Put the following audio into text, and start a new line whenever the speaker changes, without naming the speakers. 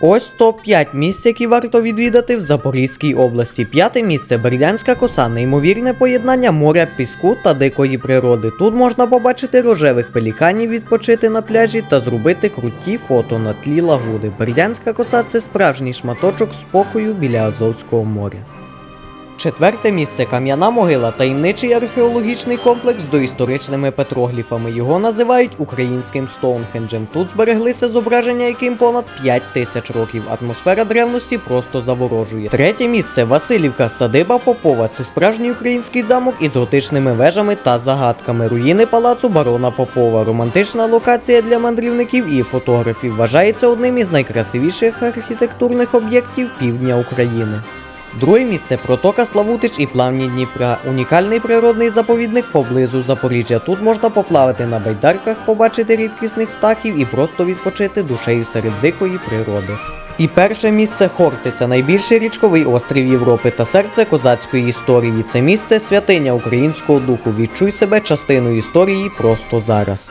Ось топ-5 місць, які варто відвідати в Запорізькій області. П'яте місце Бердянська коса, неймовірне поєднання моря, піску та дикої природи. Тут можна побачити рожевих пеліканів, відпочити на пляжі та зробити круті фото на тлі лагуди. Бердянська коса це справжній шматочок спокою біля Азовського моря. Четверте місце Кам'яна могила, таємничий археологічний комплекс з доісторичними петрогліфами. Його називають українським Стоунхенджем. Тут збереглися зображення, яким понад 5 тисяч років. Атмосфера древності просто заворожує. Третє місце Васильівка, садиба Попова. Це справжній український замок із готичними вежами та загадками. Руїни палацу барона Попова. Романтична локація для мандрівників і фотографів. Вважається одним із найкрасивіших архітектурних об'єктів півдня України. Друге місце протока Славутич і плавні Дніпра. Унікальний природний заповідник поблизу Запоріжжя. Тут можна поплавати на байдарках, побачити рідкісних птахів і просто відпочити душею серед дикої природи. І перше місце Хортиця, найбільший річковий острів Європи та серце козацької історії. Це місце святиня українського духу. Відчуй себе частиною історії просто зараз.